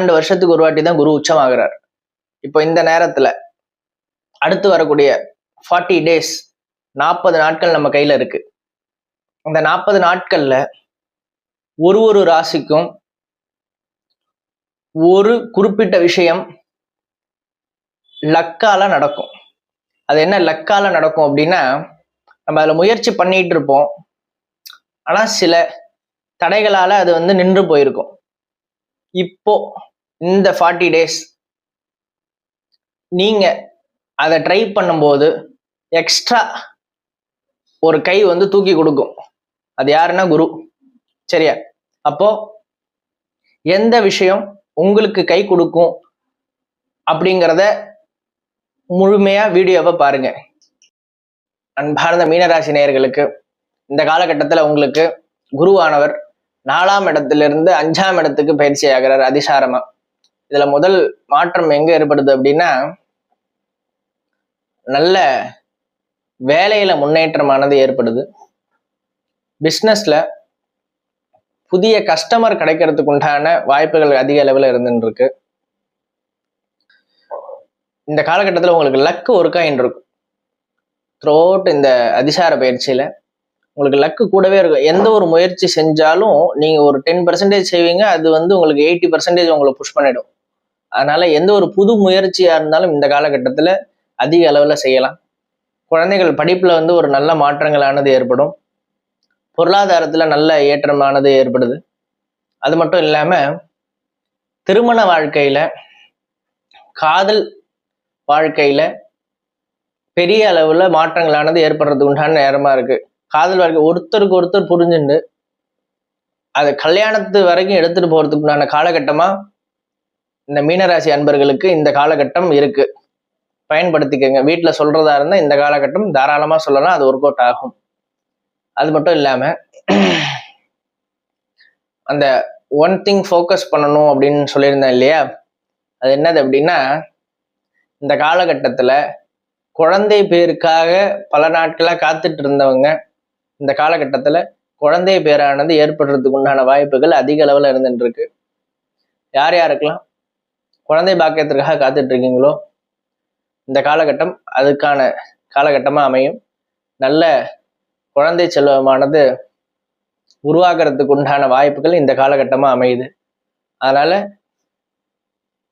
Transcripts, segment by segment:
ரெண்டு வருஷத்துக்கு ஒரு வாட்டி தான் குரு உச்சம் ஆகிறார் இப்போ இந்த நேரத்துல அடுத்து வரக்கூடிய ஃபார்ட்டி டேஸ் நாற்பது நாட்கள் நம்ம கையில இருக்கு. இந்த நாற்பது நாட்கள்ல ஒரு ஒரு ராசிக்கும் ஒரு குறிப்பிட்ட விஷயம் லக்கால நடக்கும். அது என்ன லக்கால நடக்கும் அப்படின்னா நம்ம அதில் முயற்சி பண்ணிட்டு இருப்போம். ஆனா சில தடைகளால அது வந்து நின்று போயிருக்கும். இப்போ இந்த ஃபார்ட்டி டேஸ் நீங்கள் அதை ட்ரை பண்ணும்போது எக்ஸ்ட்ரா ஒரு கை வந்து தூக்கி கொடுக்கும். அது யாருன்னா குரு. சரியா? அப்போ எந்த விஷயம் உங்களுக்கு கை கொடுக்கும் அப்படிங்கிறத முழுமையா வீடியோவை பாருங்க. அன்பார்ந்த மீனராசி நேயர்களுக்கு இந்த காலகட்டத்தில் உங்களுக்கு குருவானவர் நாலாம் இடத்திலிருந்து அஞ்சாம் இடத்துக்கு பயிற்சி ஆகிறார் அதிசாரமா. இதுல முதல் மாற்றம் எங்க ஏற்படுது அப்படின்னா நல்ல வேலையில முன்னேற்றமானது ஏற்படுது. பிஸ்னஸ்ல புதிய கஸ்டமர் கிடைக்கிறதுக்கு உண்டான வாய்ப்புகள் அதிக அளவில் இருந்துட்டு இருக்கு இந்த காலகட்டத்தில் உங்களுக்கு லக்கு ஒர்க் ஆகிட்டு இருக்கும் த்ரோட் இந்த அதிசார பயிற்சியில உங்களுக்கு லக்கு கூடவே இருக்கும். எந்த ஒரு முயற்சி செஞ்சாலும் நீங்கள் ஒரு டென் பர்சன்டேஜ் செய்வீங்க அது வந்து உங்களுக்கு எயிட்டி பர்சன்டேஜ் உங்களை புஷ் பண்ணிடும். அதனால எந்த ஒரு புது முயற்சியாக இருந்தாலும் இந்த காலகட்டத்தில் அதிக அளவில் செய்யலாம். குழந்தைகள் படிப்பில் வந்து ஒரு நல்ல மாற்றங்களானது ஏற்படும். பொருளாதாரத்தில் நல்ல ஏற்றமானது ஏற்படுது. அது மட்டும் இல்லாமல் திருமண வாழ்க்கையில் காதல் வாழ்க்கையில் பெரிய அளவில் மாற்றங்களானது ஏற்படுறதுக்கு உண்டான நேரமாக இருக்குது காதல் வாழ்க்கை ஒருத்தருக்கு ஒருத்தர் புரிஞ்சுண்டு அது கல்யாணத்து வரைக்கும் எடுத்துட்டு போறதுக்கு உண்டான காலகட்டமா இந்த மீனராசி அன்பர்களுக்கு இந்த காலகட்டம் இருக்கு. பயன்படுத்திக்கங்க. வீட்டில் சொல்றதா இருந்தால் இந்த காலகட்டம் தாராளமாக சொல்லலாம். அது ஒர்க் அவுட் ஆகும். அது மட்டும் இல்லாமல் அந்த ஒன் திங் ஃபோக்கஸ் பண்ணணும் அப்படின்னு சொல்லியிருந்தேன் இல்லையா? அது என்னது அப்படின்னா இந்த காலகட்டத்தில் குழந்தை பேருக்காக பல நாட்களாக காத்துட்டு இருந்தவங்க இந்த காலகட்டத்தில் குழந்தை பேரானது ஏற்படுறதுக்கு உண்டான வாய்ப்புகள் அதிக அளவில் இருந்துட்டுருக்கு. யார் யாருக்கெல்லாம் குழந்தை பாக்கியத்திற்காக காத்துட்ருக்கீங்களோ இந்த காலகட்டம் அதுக்கான காலகட்டமாக அமையும். நல்ல குழந்தை செல்வமானது உருவாகிறதுக்கு உண்டான வாய்ப்புகள் இந்த காலகட்டமாக அமையுது. அதனால்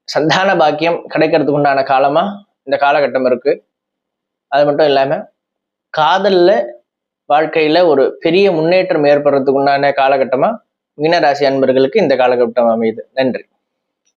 சந்தான பாக்கியம் கிடைக்கிறதுக்கு உண்டான காலமாக இந்த காலகட்டம் இருக்குது அது மட்டும் இல்லாமல் காதலில் வாழ்க்கையில் ஒரு பெரிய முன்னேற்றம் ஏற்படுறதுக்கு உண்டான காலகட்டமாக மீனராசி அன்பர்களுக்கு இந்த காலகட்டம் அமையுது. நன்றி.